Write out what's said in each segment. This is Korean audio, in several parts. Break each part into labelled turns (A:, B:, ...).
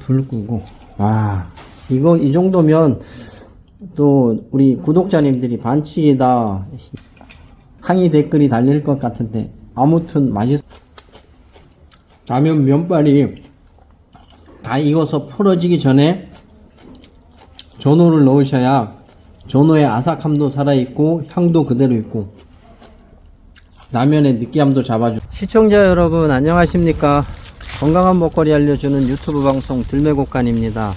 A: 불 끄고. 와. 이거 이 정도면 또 우리 구독자님들이 반칙이다. 항의 댓글이 달릴 것 같은데 아무튼 맛있 라면 면발이 다 익어서 풀어지기 전에 전호를 넣으셔야 전호의 아삭함도 살아있고 향도 그대로 있고 라면의 느끼함도 잡아주 시청자 여러분 안녕하십니까 건강한 먹거리 알려주는 유튜브 방송 들매곡간입니다.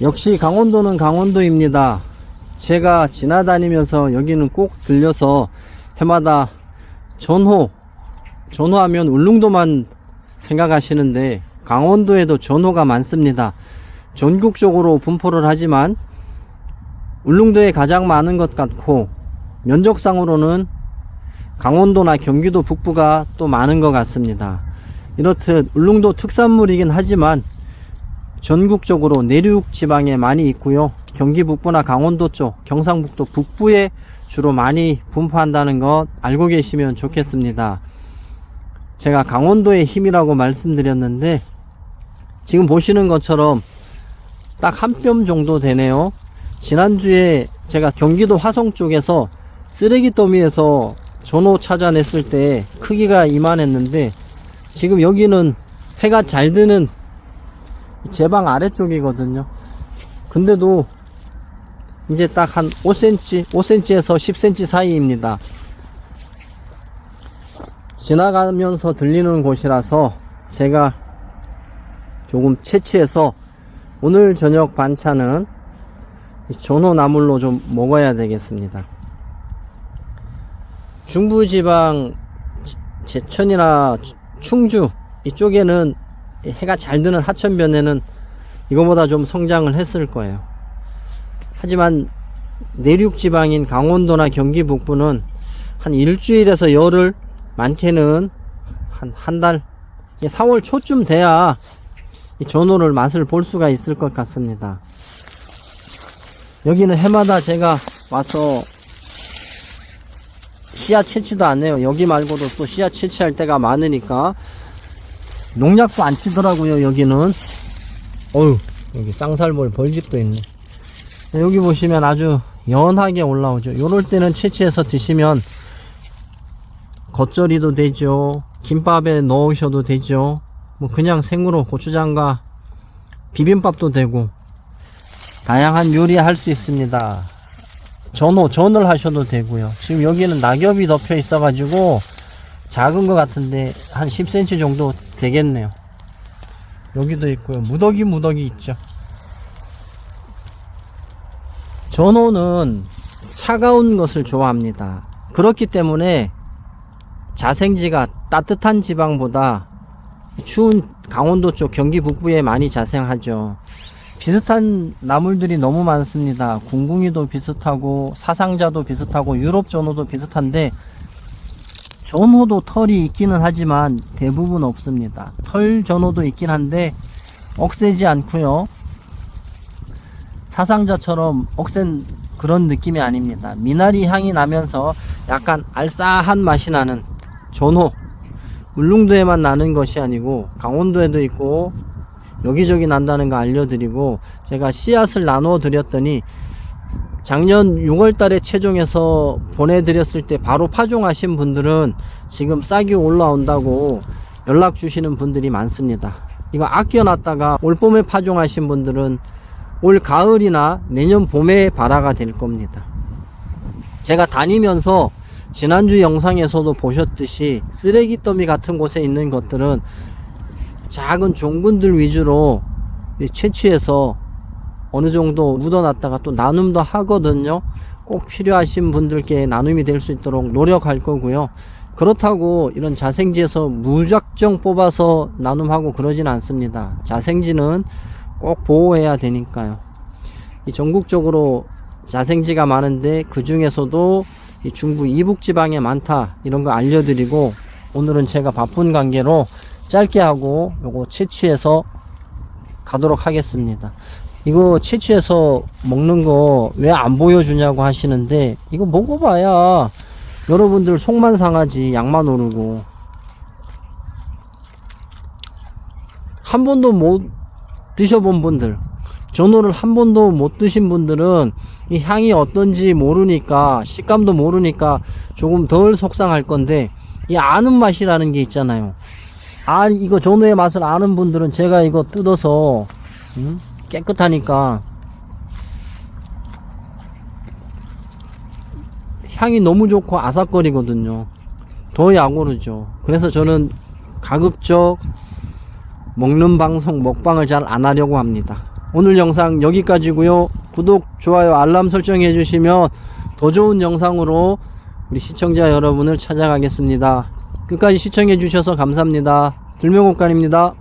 A: 역시 강원도는 강원도입니다. 제가 지나다니면서 여기는 꼭 들려서 해마다 전호 전호하면 울릉도만 생각하시는데 강원도에도 전호가 많습니다. 전국적으로 분포를 하지만 울릉도에 가장 많은 것 같고 면적상으로는 강원도나 경기도 북부가 또 많은 것 같습니다. 이렇듯 울릉도 특산물이긴 하지만 전국적으로 내륙 지방에 많이 있고요. 경기 북부나 강원도 쪽, 경상북도 북부에 주로 많이 분포한다는 것 알고 계시면 좋겠습니다. 제가 강원도의 힘이라고 말씀드렸는데 지금 보시는 것처럼 딱 한 뼘 정도 되네요. 지난주에 제가 경기도 화성 쪽에서 쓰레기 더미에서 전호 찾아냈을 때 크기가 이만했는데 지금 여기는 해가 잘 드는 제 방 아래쪽이거든요. 근데도 이제 딱 한 5cm, 5cm에서 10cm 사이입니다. 지나가면서 들리는 곳이라서 제가 조금 채취해서 오늘 저녁 반찬은 이 전호나물로 좀 먹어야 되겠습니다. 중부지방 제천이나 충주 이쪽에는 해가 잘 드는 하천변에는 이거보다 좀 성장을 했을 거예요. 하지만 내륙 지방인 강원도나 경기 북부는 한 일주일에서 열흘 많게는 한 한 달 4월 초쯤 돼야 이 전호를 맛을 볼 수가 있을 것 같습니다. 여기는 해마다 제가 와서 씨앗 채취도 안 해요. 여기 말고도 또 씨앗 채취할 때가 많으니까 농약도 안 치더라고요. 여기는 어휴 여기 쌍살벌 벌집도 있네. 여기 보시면 아주 연하게 올라오죠. 요럴 때는 채취해서 드시면 겉절이도 되죠. 김밥에 넣으셔도 되죠. 뭐 그냥 생으로 고추장과 비빔밥도 되고 다양한 요리 할 수 있습니다. 전호, 전을 하셔도 되고요. 지금 여기는 낙엽이 덮여 있어가지고 작은 것 같은데 한 10cm 정도 되겠네요. 여기도 있고요. 무더기 무더기 있죠. 전호는 차가운 것을 좋아합니다. 그렇기 때문에 자생지가 따뜻한 지방보다 추운 강원도 쪽 경기 북부에 많이 자생하죠. 비슷한 나물들이 너무 많습니다. 궁궁이도 비슷하고 사상자도 비슷하고 유럽 전호도 비슷한데 전호도 털이 있기는 하지만 대부분 없습니다. 털 전호도 있긴 한데 억세지 않고요. 사상자처럼 억센 그런 느낌이 아닙니다. 미나리 향이 나면서 약간 알싸한 맛이 나는 전호. 울릉도에만 나는 것이 아니고 강원도에도 있고 여기저기 난다는 거 알려드리고 제가 씨앗을 나눠 드렸더니 작년 6월 달에 채종해서 보내드렸을 때 바로 파종하신 분들은 지금 싹이 올라온다고 연락 주시는 분들이 많습니다. 이거 아껴놨다가 올 봄에 파종하신 분들은 올 가을이나 내년 봄에 발화가 될 겁니다. 제가 다니면서 지난주 영상에서도 보셨듯이 쓰레기 더미 같은 곳에 있는 것들은 작은 종군들 위주로 채취해서 어느 정도 묻어놨다가 또 나눔도 하거든요. 꼭 필요하신 분들께 나눔이 될 수 있도록 노력할 거고요. 그렇다고 이런 자생지에서 무작정 뽑아서 나눔하고 그러진 않습니다. 자생지는 꼭 보호해야 되니까요. 이 전국적으로 자생지가 많은데 그 중에서도 이 중부 이북 지방에 많다 이런 거 알려드리고 오늘은 제가 바쁜 관계로 짧게 하고 요거 채취해서 가도록 하겠습니다. 이거 채취해서 먹는 거 왜 안 보여주냐고 하시는데 이거 먹어봐야 여러분들 속만 상하지 양만 오르고 한 번도 못 드셔본 분들, 전어를 한 번도 못 드신 분들은 이 향이 어떤지 모르니까, 식감도 모르니까 조금 덜 속상할 건데, 이 아는 맛이라는 게 있잖아요. 아, 이거 전어의 맛을 아는 분들은 제가 이거 뜯어서, 음? 깨끗하니까, 향이 너무 좋고 아삭거리거든요. 더 약오르죠. 그래서 저는 가급적 먹는 방송 먹방을 잘 안 하려고 합니다. 오늘 영상 여기까지고요. 구독, 좋아요, 알람 설정해 주시면 더 좋은 영상으로 우리 시청자 여러분을 찾아가겠습니다. 끝까지 시청해 주셔서 감사합니다. 들명옥간입니다.